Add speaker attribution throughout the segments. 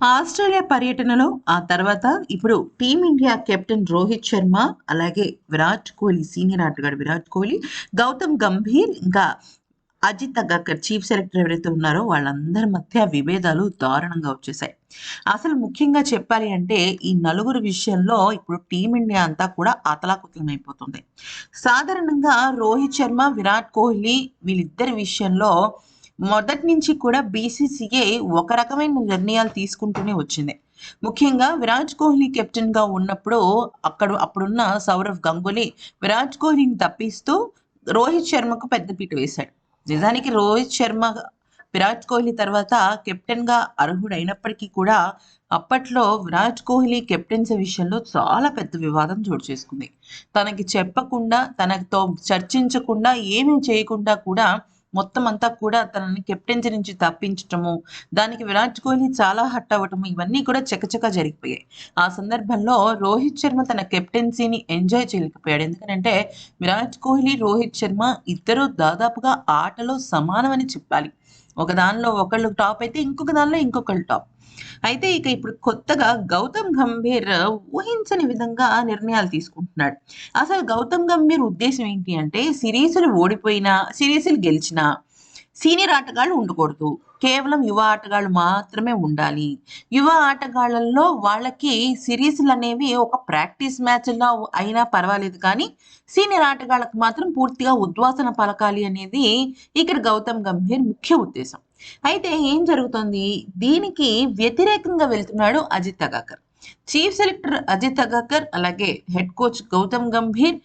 Speaker 1: Australia పర్యటనలో ఆ తర్వాత ఇప్పుడు టీమిండియా కెప్టెన్ రోహిత్ శర్మ అలాగే విరాట్ కోహ్లీ సీనియర్ ఆటగాడు విరాట్ కోహ్లీ గౌతమ్ గంభీర్ ఇంకా అజిత్ అగర్కర్ చీఫ్ సెలెక్టర్ ఎవరైతే ఉన్నారో వాళ్ళందరి మధ్య విభేదాలు దారుణంగా వచ్చేసాయి. అసలు ముఖ్యంగా చెప్పాలి అంటే ఈ నలుగురు విషయంలో ఇప్పుడు టీమిండియా అంతా కూడా అతలాకుతలం అయిపోతుంది సాధారణంగా రోహిత్ శర్మ విరాట్ కోహ్లీ వీళ్ళిద్దరి విషయంలో మొదటి నుంచి కూడా బీసీసీఏ ఒక రకమైన నిర్ణయాలు తీసుకుంటూనే వచ్చింది. ముఖ్యంగా విరాట్ కోహ్లీ కెప్టెన్గా ఉన్నప్పుడు అక్కడ అప్పుడున్న సౌరవ్ గంగూలీ విరాట్ కోహ్లీని తప్పిస్తూ రోహిత్ శర్మకు పెద్దపీట వేశాడు. నిజానికి రోహిత్ శర్మ విరాట్ కోహ్లీ తర్వాత కెప్టెన్గా అర్హుడైనప్పటికీ కూడా అప్పట్లో విరాట్ కోహ్లీ కెప్టెన్సీ విషయంలో చాలా పెద్ద వివాదం చోటు చేసుకుంది. తనకి చెప్పకుండా తనతో చర్చించకుండా ఏమీ చేయకుండా కూడా మొత్తం అంతా కూడా తనని కెప్టెన్సీ నుంచి తప్పించటము దానికి విరాట్ కోహ్లీ చాలా హట్ అవ్వటము ఇవన్నీ కూడా చకచక జరిగిపోయాయి. ఆ సందర్భంలో రోహిత్ శర్మ తన కెప్టెన్సీని ఎంజాయ్ చేయలేకపోయాడు. ఎందుకంటే విరాట్ కోహ్లీ రోహిత్ శర్మ ఇద్దరు దాదాపుగా ఆటలో సమానమని చెప్పాలి. ఒక దానిలో ఒకళ్ళు టాప్ అయితే ఇంకొక దానిలో ఇంకొకళ్ళు టాప్. అయితే ఇక ఇప్పుడు కొత్తగా గౌతమ్ గంభీర్ ఊహించని విధంగా నిర్ణయాలు తీసుకుంటున్నాడు. అసలు గౌతమ్ గంభీర్ ఉద్దేశం ఏంటి అంటే సిరీస్లు ఓడిపోయినా సిరీస్లు గెలిచినా సీనియర్ ఆటగాళ్ళు ఉండకూడదు. కేవలం యువ ఆటగాళ్ళు మాత్రమే ఉండాలి. యువ ఆటగాళ్ళల్లో వాళ్ళకి సిరీస్లు అనేవి ఒక ప్రాక్టీస్ మ్యాచ్లో అయినా పర్వాలేదు కానీ సీనియర్ ఆటగాళ్ళకు మాత్రం పూర్తిగా ఉద్వాసన పలకాలి అనేది ఇక్కడ గౌతమ్ గంభీర్ ముఖ్య ఉద్దేశం. అయితే ఏం జరుగుతుంది? దీనికి వ్యతిరేకంగా వెళ్తున్నాడు అజిత్ అగాకర్ చీఫ్ సెలెక్టర్ అజిత్ అగాకర్ అలాగే హెడ్ కోచ్ గౌతమ్ గంభీర్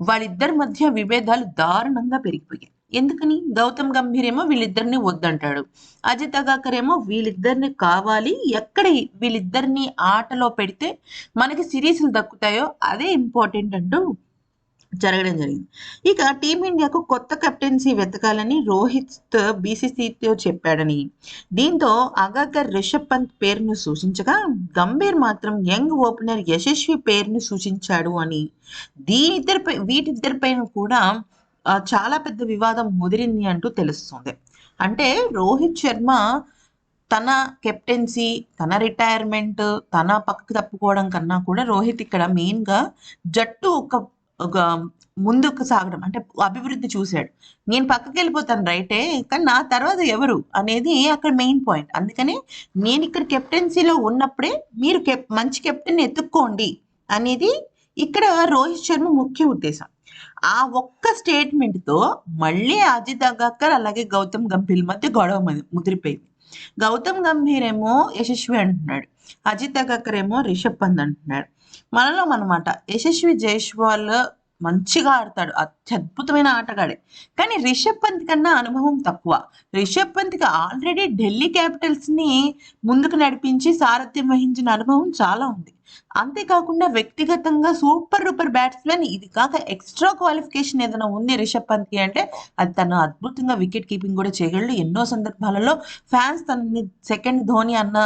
Speaker 1: వాళ్ళిద్దరి మధ్య విభేదాలు దారుణంగా పెరిగిపోయాయి. ఎందుకని? గౌతమ్ గంభీర్ ఏమో వీళ్ళిద్దరిని వద్దంటాడు. అజిత్ అగాకర్ ఏమో వీళ్ళిద్దరిని కావాలి. ఎక్కడ వీళ్ళిద్దరిని ఆటలో పెడితే మనకి సిరీస్లు దక్కుతాయో అదే ఇంపార్టెంట్ అంటూ జరగడం జరిగింది. ఇక టీమిండియాకు కొత్త కెప్టెన్సీ వెతకాలని రోహిత్ బీసీసీతో చెప్పాడని. దీంతో అగాకర్ రిషబ్ పంత్ పేరును సూచించగా గంభీర్ మాత్రం యంగ్ ఓపెనర్ యశస్వి పేరును సూచించాడు అని. దీనిద్దరిపై వీటిద్దరిపైన కూడా చాలా పెద్ద వివాదం ముదిరింది అంటూ తెలుస్తుంది. అంటే రోహిత్ శర్మ తన కెప్టెన్సీ తన రిటైర్మెంట్ తన పక్కకు తప్పుకోవడం కన్నా కూడా రోహిత్ ఇక్కడ మెయిన్గా జట్టు ఒక ఒక ముందుకు సాగడం అంటే అభివృద్ధి చూశాడు. నేను పక్కకి వెళ్ళిపోతాను రైటే కానీ నా తర్వాత ఎవరు అనేది అక్కడ మెయిన్ పాయింట్ అందుకనే నేను ఇక్కడ కెప్టెన్సీలో ఉన్నప్పుడే మీరు కెప్ మంచి కెప్టెన్ ఎత్తుక్కోండి అనేది ఇక్కడ రోహిత్ శర్మ ముఖ్య ఉద్దేశం. ఆ ఒక్క స్టేట్మెంట్తో మళ్ళీ అజిత్ అగాకర్ అలాగే గౌతమ్ గంభీర్ మధ్య గొడవ ముదిరిపోయింది. గౌతమ్ గంభీర్ ఏమో యశస్వి అంటున్నాడు. అజిత్ అగాకర్ ఏమో రిషబ్ పంత్ అంటున్నాడు. మనలో మనమాట యశస్వి జైష్వాల్ మంచిగా ఆడతాడు. అత్యద్భుతమైన ఆటగాడే. కానీ రిషబ్ పంత్ కన్నా అనుభవం తక్కువ. రిషబ్ పంత్కి ఆల్రెడీ ఢిల్లీ క్యాపిటల్స్ని ముందుకు నడిపించి సారథ్యం వహించిన అనుభవం చాలా ఉంది. అంతేకాకుండా వ్యక్తిగతంగా సూపర్ డూపర్ బ్యాట్స్మెన్ ఇది కాక ఎక్స్ట్రా క్వాలిఫికేషన్ ఏదైనా ఉంది రిషబ్ పంత్కి అంటే అది తను అద్భుతంగా వికెట్ కీపింగ్ కూడా చేయగలడు. ఎన్నో సందర్భాలలో ఫ్యాన్స్ తనని సెకండ్ ధోని అన్న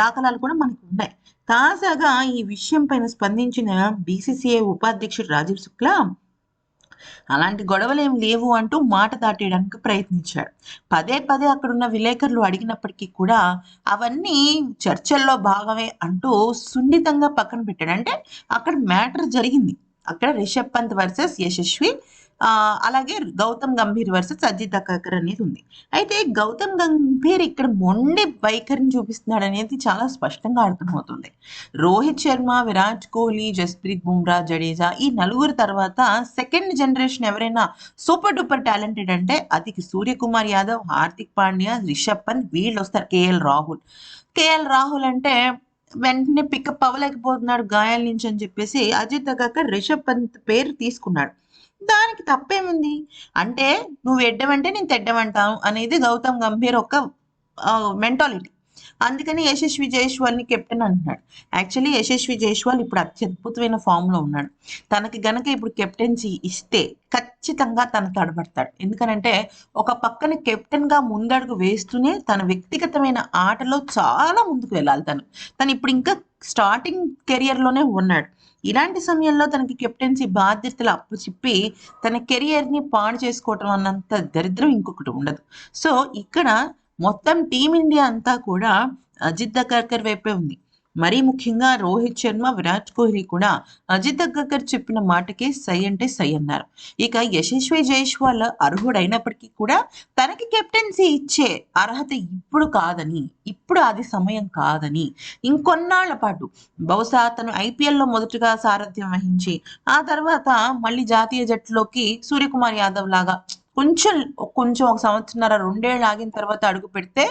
Speaker 1: దాఖలాలు కూడా మనకు ఉన్నాయి. తాజాగా ఈ విషయం పైన స్పందించిన బీసీసీఐ ఉపాధ్యక్షుడు రాజీవ్ శుక్లా అలాంటి గొడవలు లేవు అంటూ మాట దాటేయడానికి ప్రయత్నించాడు. పదే పదే అక్కడున్న విలేకరులు అడిగినప్పటికీ కూడా అవన్నీ చర్చల్లో భాగమే అంటూ సున్నితంగా పక్కన పెట్టాడు. అంటే అక్కడ మ్యాటర్ జరిగింది. అక్కడ రిషబ్ పంత్ వర్సెస్ యశస్వి అలాగే గౌతమ్ గంభీర్ వర్సెస్ అజిత్ అకాకర్ అనేది ఉంది. అయితే గౌతమ్ గంభీర్ ఇక్కడ మొండి బైకర్ని చూపిస్తున్నాడు అనేది చాలా స్పష్టంగా అర్థమవుతుంది. రోహిత్ శర్మ విరాట్ కోహ్లీ జస్ప్రీత్ బుమ్రా జడేజా ఈ నలుగురు తర్వాత సెకండ్ జనరేషన్ ఎవరైనా సూపర్ డూపర్ టాలెంటెడ్ అంటే అది సూర్యకుమార్ యాదవ్ హార్దిక్ పాండ్యా రిషబ్ పంత్ వీళ్ళు వస్తారు. కేఎల్ రాహుల్. కేఎల్ రాహుల్ అంటే వెంటనే పికప్ అవ్వలేకపోతున్నాడు. గాయాల నుంచి అని చెప్పేసి అజిత్ అగాకర్ రిషబ్ పంత్ పేరు తీసుకున్నాడు. దానికి తప్పేముంది? అంటే నువ్వు ఎడ్డమంటే నేను తెడ్డమంటాను అనేది గౌతమ్ గంభీర్ ఒక మెంటాలిటీ అందుకని యశస్వి జైస్వాల్ని కెప్టెన్ అంటున్నాడు. యాక్చువల్లీ యశస్వి జైస్వాల్ ఇప్పుడు అత్యద్భుతమైన ఫామ్లో ఉన్నాడు. తనకి గనక ఇప్పుడు కెప్టెన్సీ ఇస్తే ఖచ్చితంగా తన తడబడతాడు. ఎందుకనంటే ఒక పక్కన కెప్టెన్గా ముందడుగు వేస్తూనే తన వ్యక్తిగతమైన ఆటలో చాలా ముందుకు వెళ్ళాలి తను. తను ఇప్పుడు ఇంకా స్టార్టింగ్ కెరియర్లోనే ఉన్నాడు. ఇలాంటి సమయంలో తనకి కెప్టెన్సీ బాధ్యతలు అప్పు చెప్పి తన కెరియర్ని పాడు చేసుకోవటం అన్నంత దరిద్రం ఇంకొకటి ఉండదు. సో ఇక్కడ మొత్తం టీమిండియా అంతా కూడా అజిత్ దక్కర్ వైపే ఉంది. మరీ ముఖ్యంగా రోహిత్ శర్మ విరాట్ కోహ్లీ కూడా అజిత్ దక్కర్ చెప్పిన మాటకే సై అంటే సై అన్నారు. ఇక యశస్వి జైస్వాల్ అర్హుడైనప్పటికీ కూడా తనకి కెప్టెన్సీ ఇచ్చే అర్హత ఇప్పుడు కాదని ఇప్పుడు అది సమయం కాదని ఇంకొన్నాళ్ళ పాటు బహుశా తను ఐపీఎల్లో మొదటగా సారథ్యం వహించి ఆ తర్వాత మళ్ళీ జాతీయ జట్టులోకి సూర్యకుమార్ యాదవ్ లాగా కొంచెం కొంచెం ఒక సంవత్సరన్నర రెండేళ్ళు ఆగిన తర్వాత అడుగు పెడితే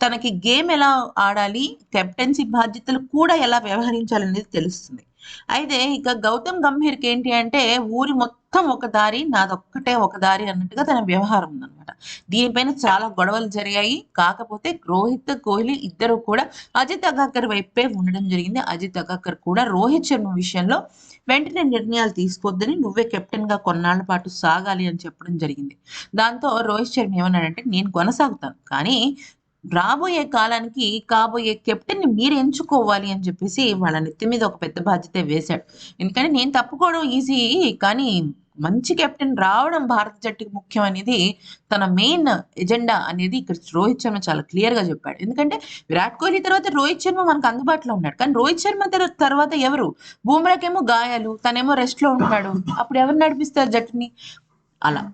Speaker 1: తనకి గేమ్ ఎలా ఆడాలి కెప్టెన్సీ బాధ్యతలు కూడా ఎలా వ్యవహరించాలనేది తెలుస్తుంది. అయితే ఇక గౌతమ్ గంభీర్కి ఏంటి అంటే ఊరి మొత్తం ఒక దారి నాదొక్కటే ఒక దారి అన్నట్టుగా తన వ్యవహారం ఉందన్నమాట. దీనిపైన చాలా గొడవలు జరిగాయి. కాకపోతే రోహిత్ కోహ్లీ ఇద్దరు కూడా అజిత్ అగాకర్ వైపే ఉండడం జరిగింది. అజిత్ అగాకర్ కూడా రోహిత్ శర్మ విషయంలో వెంటనే నిర్ణయాలు తీసుకోవద్దని నువ్వే కెప్టెన్గా కొన్నాళ్ళ పాటు సాగాలి అని చెప్పడం జరిగింది. దాంతో రోహిత్ శర్మ ఏమన్నాడంటే నేను కొనసాగుతాను. కానీ రాబోయే కాలానికి కాబోయే కెప్టెన్ని మీరు ఎంచుకోవాలి అని చెప్పేసి వాళ్ళ నెత్తి మీద ఒక పెద్ద బాధ్యత వేశాడు. ఎందుకంటే నేను తప్పుకోవడం ఈజీ కానీ మంచి కెప్టెన్ రావడం భారత జట్టుకి ముఖ్యం అనేది తన మెయిన్ ఎజెండా అనేది ఇక్కడ రోహిత్ శర్మ చాలా క్లియర్గా చెప్పాడు. ఎందుకంటే విరాట్ కోహ్లీ తర్వాత రోహిత్ శర్మ మనకు అందుబాటులో ఉన్నాడు. కానీ రోహిత్ శర్మ తర్వాత ఎవరు? బూమ్రాకేమో గాయాలు తనేమో రెస్ట్లో ఉంటాడు అప్పుడు ఎవరు నడిపిస్తారు జట్టుని? అలా.